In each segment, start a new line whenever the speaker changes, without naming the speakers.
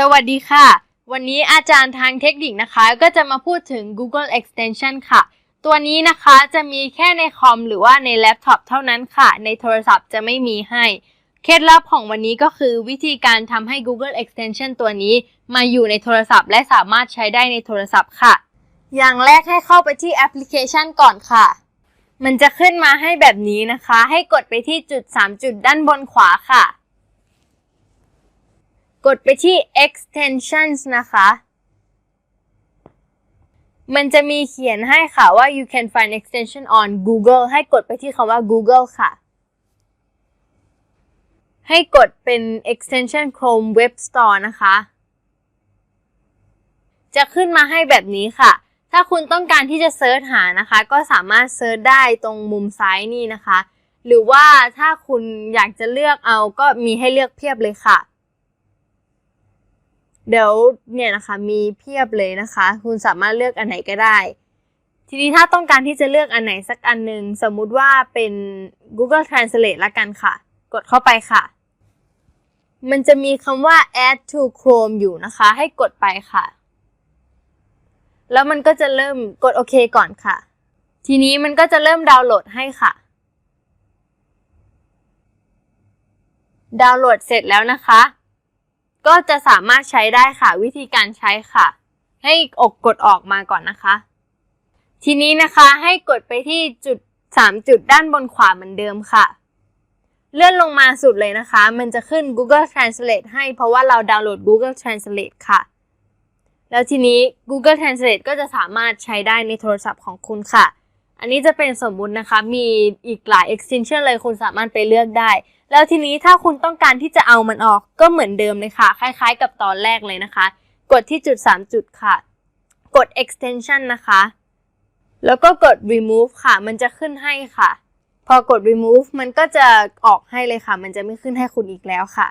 สวัสดีค่ะ วันนี้อาจารย์ทางเทคนิคนะคะ ก็จะมาพูดถึง Google Extension ค่ะ ตัวนี้นะคะจะมีแค่ในคอมหรือว่าในแล็ปท็อปเท่านั้นค่ะ ในโทรศัพท์จะไม่มีให้ เคล็ดลับของวันนี้ก็คือวิธีการทำให้ Google Extension ตัวนี้ มาอยู่ในโทรศัพท์ และสามารถใช้ได้ในโทรศัพท์ค่ะ อย่างแรกให้เข้าไปที่แอปพลิเคชันก่อนค่ะ มันจะขึ้นมาให้แบบนี้นะคะ ให้กดไปที่จุด 3 จุดด้านบนขวาค่ะ กดไปที่ extensions นะคะ มันจะมีเขียนให้ค่ะว่า you can find extension on Google ให้กดไปที่คำว่า Google ค่ะ ให้กดเป็น extension Chrome Web Store นะคะ จะขึ้นมาให้แบบนี้ค่ะ ถ้าคุณต้องการที่จะเซิร์ชหานะคะ ก็สามารถเซิร์ชได้ตรงมุมซ้ายนี่นะคะ หรือว่าถ้าคุณอยากจะเลือกเอาก็มีให้เลือกเพียบเลยค่ะ เดี๋ยวเนี่ยนะคะมีเพียบเลยนะคะ คุณสามารถเลือกอันไหนก็ได้ ทีนี้ถ้าต้องการที่จะเลือกอันไหนสักอันหนึ่งสมมุติว่าเป็น Google Translate ละกันค่ะ กดเข้าไปค่ะ มันจะมีคำว่า add to Chrome อยู่นะคะ ให้กดไปค่ะ แล้วมันก็จะเริ่มกดโอเคก่อนค่ะ ทีนี้มันก็จะเริ่มดาวน์โหลดให้ค่ะดาวน์โหลดเสร็จแล้วนะคะ ก็จะสามารถใช้ได้ค่ะ วิธีการใช้ค่ะ ให้อกกดออกมาก่อนนะคะ ทีนี้นะคะให้กดไปที่จุด 3 จุดด้านบนขวาเหมือนเดิมค่ะ เลื่อนลงมาสุดเลยนะคะ มันจะขึ้น Google Translate ให้เพราะว่าเราดาวน์โหลด Google Translate ค่ะ แล้วทีนี้ Google Translate ก็จะสามารถใช้ได้ในโทรศัพท์ของคุณค่ะ อันนี้จะเป็นสมมุตินะคะ มีอีกหลาย extension เลยคุณสามารถไปเลือกได้ แล้วทีนี้ถ้าคุณต้องการที่จะเอามันออกก็เหมือนเดิมเลยค่ะ คล้ายๆ กับตอนแรกเลยนะคะ กดที่จุด 3 จุดค่ะ กด extension นะคะ แล้วก็กด remove ค่ะ มันจะขึ้นให้ค่ะ พอกด remove มันก็จะออกให้เลยค่ะ มันจะไม่ขึ้นให้คุณอีกแล้วค่ะ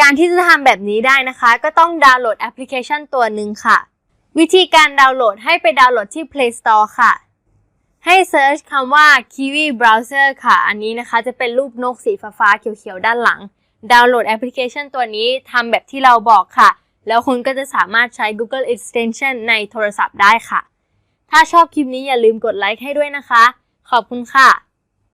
การที่จะทำแบบนี้ได้นะคะ ก็ต้องดาวน์โหลดแอปพลิเคชันตัวหนึ่งค่ะ วิธีการดาวน์โหลดให้ไปดาวน์โหลดที่ Play Store ค่ะ ให้เซิร์ชคำว่า Kiwi Browser ค่ะ อันนี้นะคะจะเป็นรูปนกสีฟ้าๆเขียวๆ ด้านหลัง ดาวน์โหลดแอปพลิเคชันตัวนี้ทำแบบที่เราบอกค่ะ แล้วคุณก็จะสามารถใช้ Google Extension ในโทรศัพท์ได้ค่ะ ถ้าชอบคลิปนี้อย่าลืมกดไลค์ให้ด้วยนะคะ ขอบคุณค่ะ